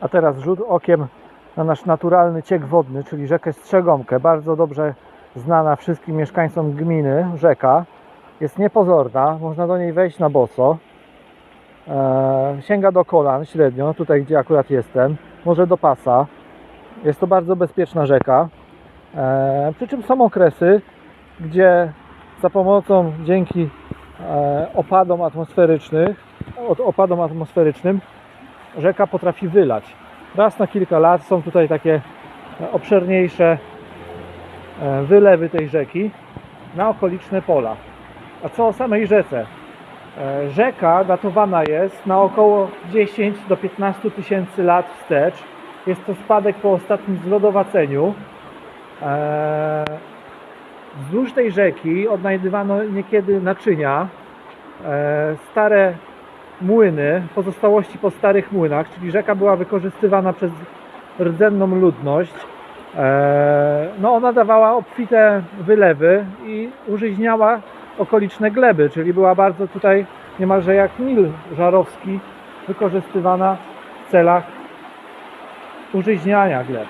A teraz rzut okiem na nasz naturalny ciek wodny, czyli rzekę Strzegomkę. Bardzo dobrze znana wszystkim mieszkańcom gminy rzeka. Jest niepozorna, można do niej wejść na boso. E, sięga do kolan średnio, tutaj gdzie akurat jestem, może do pasa. Jest to bardzo bezpieczna rzeka. E, przy czym są okresy, gdzie za pomocą, dzięki e, opadom opadom atmosferycznym, rzeka potrafi wylać. Raz na kilka lat są tutaj takie e, obszerniejsze e, wylewy tej rzeki na okoliczne pola. A co o samej rzece? E, Rzeka datowana jest na około 10 do 15 tysięcy lat wstecz. Jest to spadek po ostatnim zlodowaceniu. Wzdłuż tej rzeki odnajdywano niekiedy naczynia, stare młyny, pozostałości po starych młynach, czyli rzeka była wykorzystywana przez rdzenną ludność. E, No ona dawała obfite wylewy i użyźniała okoliczne gleby, czyli była bardzo tutaj niemalże jak mil żarowski wykorzystywana w celach użyźniania gleb.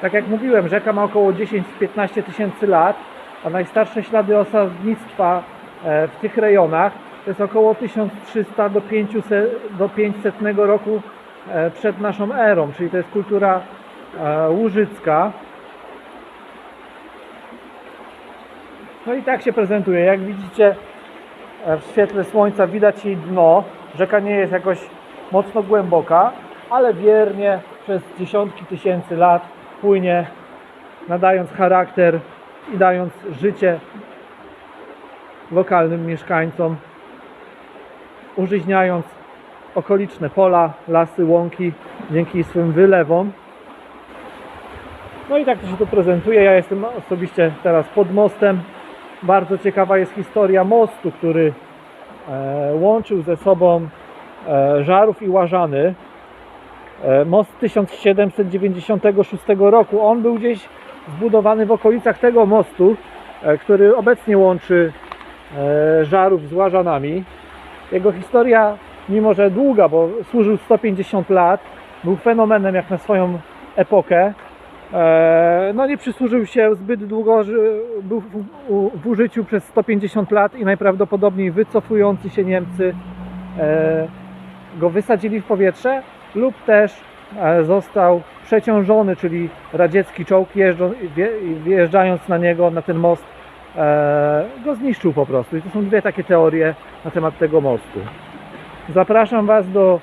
Tak jak mówiłem, rzeka ma około 10-15 tysięcy lat, a najstarsze ślady osadnictwa w tych rejonach to jest około 1300 do 500, do 500 roku e, przed naszą erą, czyli to jest kultura e, łużycka. No i tak się prezentuje. Jak widzicie e, w świetle słońca widać jej dno. Rzeka nie jest jakoś mocno głęboka, ale wiernie przez dziesiątki tysięcy lat płynie, nadając charakter i dając życie lokalnym mieszkańcom, użyźniając okoliczne pola, lasy, łąki dzięki swym wylewom. No i tak to się tu prezentuje. Ja jestem osobiście teraz pod mostem. Bardzo ciekawa jest historia mostu, który e, łączył ze sobą e, Żarów i Łażany. E, Most 1796 roku. On był gdzieś zbudowany w okolicach tego mostu, który obecnie łączy Żarów z Łażanami. Jego historia, mimo że długa, bo służył 150 lat, był fenomenem jak na swoją epokę. E, No nie przysłużył się zbyt długo, był w, użyciu przez 150 lat i najprawdopodobniej wycofujący się Niemcy e, go wysadzili w powietrze lub też e, został przeciążony, czyli radziecki czołg wjeżdżając na niego, na ten most, e, go zniszczył po prostu. I to są dwie takie teorie na temat tego mostu. Zapraszam Was do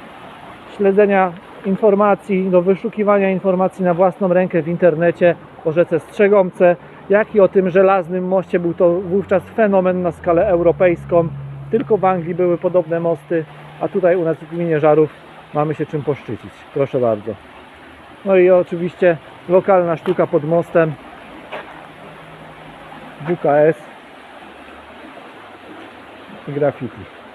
śledzenia informacji, do wyszukiwania informacji na własną rękę w internecie o rzece Strzegomce, jak i o tym żelaznym moście. Był to wówczas fenomen na skalę europejską. Tylko w Anglii były podobne mosty, a tutaj u nas w gminie Żarów mamy się czym poszczycić. Proszę bardzo. No i oczywiście lokalna sztuka pod mostem do KS grafite.